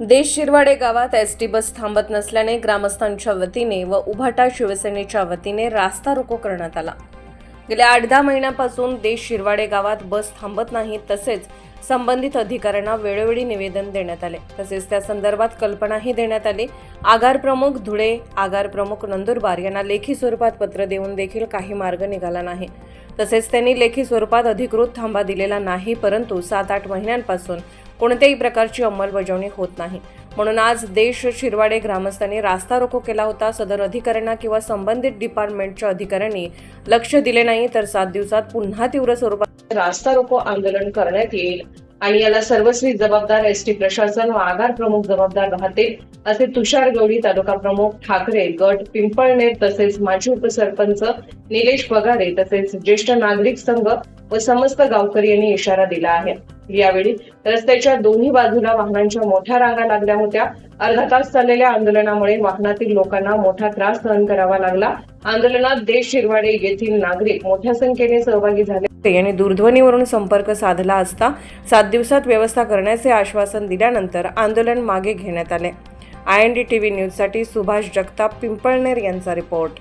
देश शिरवाडे गावात S T bus थांबत नसल्याने ग्रामस्थांच्या वतीने व उभाटा शिवसेनेच्या वतीने रास्ता रोको करण्यात आला. गेल्या आठ दहा महिन्यापासून देश शिरवाडे गावात बस थांबत नाही तसेच संबंधित अधिकाऱ्यांना वेळोवेळी निवेदन देण्यात आले. तसेच त्या संदर्भात कल्पनाही देण्यात आली. आगार प्रमुख धुळे आगार प्रमुख नंदुरबार यांना लेखी स्वरूपात पत्र देऊन देखील काही मार्ग निघाला नाही. तसेच त्यांनी लेखी स्वरूपात अधिकृत थांबा दिलेला नाही परंतु सात आठ महिन्यांपासून कोणत्याही प्रकारची अंमलबजावणी होत नाही. म्हणून आज देश शिरवाडे ग्रामस्थांनी रास्ता रोको केला होता. सदर अधिकाऱ्यांना किंवा संबंधित डिपार्टमेंटच्या अधिकाऱ्यांनी लक्ष दिले नाही तर सात दिवसात पुन्हा तीव्र स्वरूपात रास्ता रोको आंदोलन करण्यात येईल आणि याला सर्वस्वी जबाबदार एस टी प्रशासन व आगार प्रमुख जबाबदार राहतील असे तुषार गवळी तालुका प्रमुख ठाकरे गट पिंपळनेर तसेच माजी उपसरपंच निलेश पगारे तसेच ज्येष्ठ नागरिक संघ व समस्त गावकरी यांनी इशारा दिला आहे. यावेळी रस्त्याच्या दोन्ही बाजूला वाहनांच्या मोठ्या रांगा लागल्या होत्या. अर्धा तास चाललेल्या आंदोलनामुळे वाहनातील लोकांना मोठा त्रास सहन करावा लागला. आंदोलनात देश शिरवाडे येथील नागरिक मोठ्या संख्येने सहभागी झाले. यांनी दूरध्वनीवरून संपर्क साधला असता सात दिवसात व्यवस्था करण्याचे आश्वासन दिल्यानंतर आंदोलन मागे घेण्यात आले. I N D T V न्यूजसाठी सुभाष जगताप पिंपळनेर यांचा रिपोर्ट.